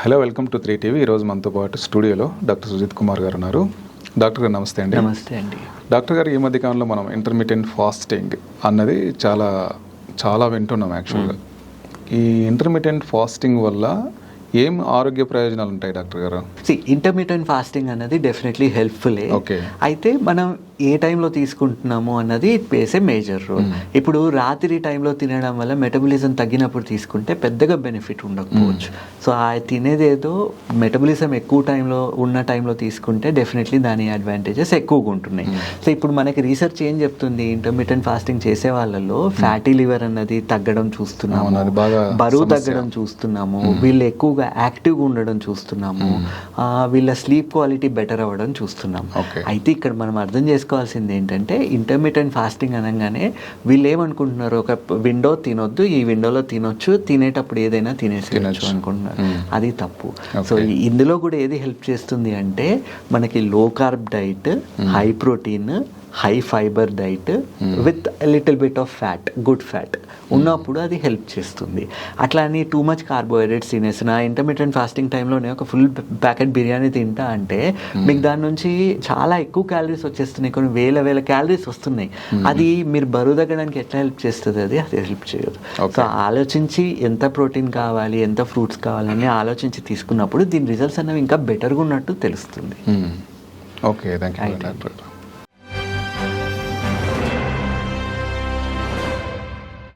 Hello welcome to three TV. ఈరోజు మనతో పాటు స్టూడియోలో డాక్టర్ సుజిత్ కుమార్ గారు ఉన్నారు. డాక్టర్ గారు నమస్తే అండి. నమస్తే అండి. డాక్టర్ గారు ఈ మధ్య కాలంలో మనం ఇంటర్మీడియట్ ఫాస్టింగ్ అన్నది చాలా చాలా వింటున్నాం యాక్చువల్గా ఈ ఇంటర్మీడియట్ ఫాస్టింగ్ వల్ల ఏం ఆరోగ్య ప్రయోజనాలు ఉంటాయి డాక్టర్ గారు? సి ఇంటర్మీడియట్ ఫాస్టింగ్ అన్నది డెఫినెట్లీ హెల్ప్ఫుల్లే ఓకే. అయితే మనం ఏ టైంలో తీసుకుంటున్నాము అన్నది it plays a major role. ఇప్పుడు రాత్రి టైంలో తినడం వల్ల మెటబలిజం తగ్గినప్పుడు తీసుకుంటే పెద్దగా బెనిఫిట్ ఉండకపోవచ్చు. సో ఆ తినేదేదో మెటబలిజం ఎక్కువ టైంలో ఉన్న టైంలో తీసుకుంటే డెఫినెట్లీ దాని అడ్వాంటేజెస్ ఎక్కువగా ఉంటున్నాయి. సో ఇప్పుడు మనకి రీసెర్చ్ ఏం చెప్తుంది ఇంటర్మీడియట్ ఫాస్టింగ్ చేసే వాళ్ళలో ఫ్యాటీ లివర్ అన్నది తగ్గడం చూస్తున్నాము. బరువు. తగ్గడం చూస్తున్నాము. వీళ్ళు ఎక్కువగా యాక్టివ్గా ఉండడం చూస్తున్నాము. వీళ్ళ స్లీప్ క్వాలిటీ బెటర్ అవ్వడం చూస్తున్నాము. అయితే ఇక్కడ మనం అర్థం చేసుకోవాల్సింది ఏంటంటే ఇంటర్మీడియట్ ఫాస్టింగ్ అనగానే వీళ్ళు ఏమనుకుంటున్నారు ఒక విండో తినొద్దు ఈ విండోలో తినొచ్చు తినేటప్పుడు ఏదైనా తినేసేయచ్చు తినొచ్చు. అనుకుంటున్నారు. అది తప్పు సో. ఇందులో కూడా ఏది హెల్ప్ చేస్తుంది అంటే మనకి low carb diet high protein high fibre diet with little bit of fat good fat. ఉన్నప్పుడు అది హెల్ప్ చేస్తుంది. అట్లా అని టూ మచ్ కార్బోహైడ్రేట్స్ తినేసిన ఇంటర్మీడియట్ ఫాస్టింగ్ టైంలోనే ఒక ఫుల్ ప్యాకెట్ బిర్యానీ తింటా అంటే మీకు దాని నుంచి చాలా ఎక్కువ క్యాలరీస్ వచ్చేస్తున్నాయి కొన్ని వేల వేల క్యాలరీస్ వస్తున్నాయి. అది మీరు బరువు తగ్గడానికి ఎట్లా హెల్ప్ చేస్తుంది అది అది హెల్ప్ చేయదు. సో ఆలోచించి ఎంత ప్రోటీన్ కావాలి ఎంత ఫ్రూట్స్ కావాలని ఆలోచించి తీసుకున్నప్పుడు దీని రిజల్ట్స్ అనేవి ఇంకా బెటర్గా ఉన్నట్టు తెలుస్తుంది. Okay thank you